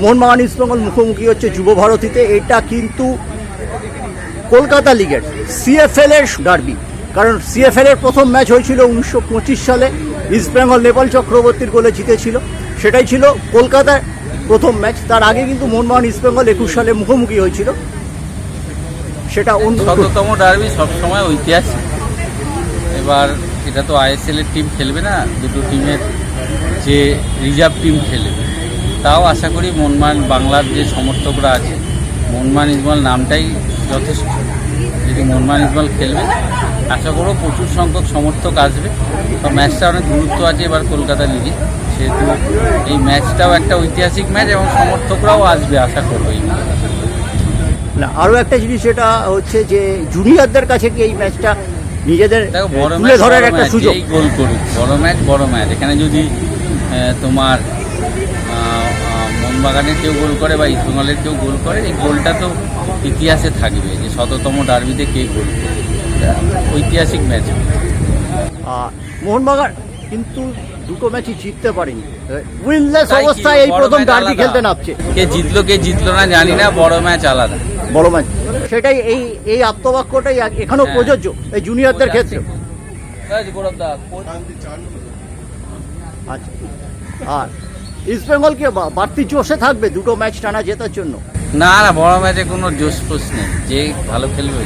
মোহনবাগান ইস্টবেঙ্গল মুখোমুখি হচ্ছে যুব ভারতীতে। এটা কিন্তু কলকাতা লিগের সিএফএল এর ডার্বি কারণ সিএফএল এর প্রথম ম্যাচ হয়েছিল উনিশশো পঁচিশ সালে। ইস্টবেঙ্গল নেপাল চক্রবর্তীর গোলে জিতেছিল। সেটাই ছিল কলকাতার প্রথম ম্যাচ তার আগে কিন্তু মোহনবাগান ইস্টবেঙ্গল একুশ সালে মুখোমুখি হয়েছিল। সেটা অন্যতম ডার্বি সবসময় ঐতিহাসিক। এবার এটা তো আইএসএল এর টিম খেলবে না। দুটো টিমের যে রিজার্ভ টিম খেলবে। তাও আশা করি মনমান বাংলার যে সমর্থকরা আছে মনমান ইজমাল নামটাই যথেষ্ট। যদি মনমান ইজমাল খেলবে আশা করব প্রচুর সংখ্যক সমর্থক আসবে। তো ম্যাচটা অনেক গুরুত্ব আছে এবার কলকাতা লিগে। সেহেতু এই ম্যাচটাও একটা ঐতিহাসিক ম্যাচ এবং সমর্থকরাও আসবে আশা করব এই না আরও একটা জিনিস যেটা হচ্ছে যে জুনিয়রদের কাছে কি এই ম্যাচটা নিজেদের তুলে ম্যাচ ধরার একটা সুযোগ? গোল করুক। বড় ম্যাচ বড় ম্যাচ। এখানে যদি তোমার মোহনবাগানের কেউ গোল করে বা ইস্টবেঙ্গলের কেউ গোল করে এই গোলটা তো ইতিহাসে থাকবে যে শততম ডার্বিতে কে গোল করে। ঐতিহাসিক ম্যাচ মোহনবাগান কিন্তু দুটো ম্যাচই জিততে পারেনি। উইনলেস অবস্থায় এই প্রথম ডার্বি খেলতে নামছে। কে জিতলো কে জিতলো না জানি না বড় ম্যাচ আলাদা। বড় ম্যাচ। সেটাই এই এই আত্মবাক্যটাই এখানেও হ্যাঁ। প্রযোজ্য এই জুনিয়রদের ক্ষেত্রে। আচ্ছা। আর ইস্ট বেঙ্গল কি বাড়তি জোশে থাকবে দুটো ম্যাচ টানা জেতার জন্য? না না, বড় ম্যাচে কোনো জোশ ফোস নেই। যে ভালো খেলবে।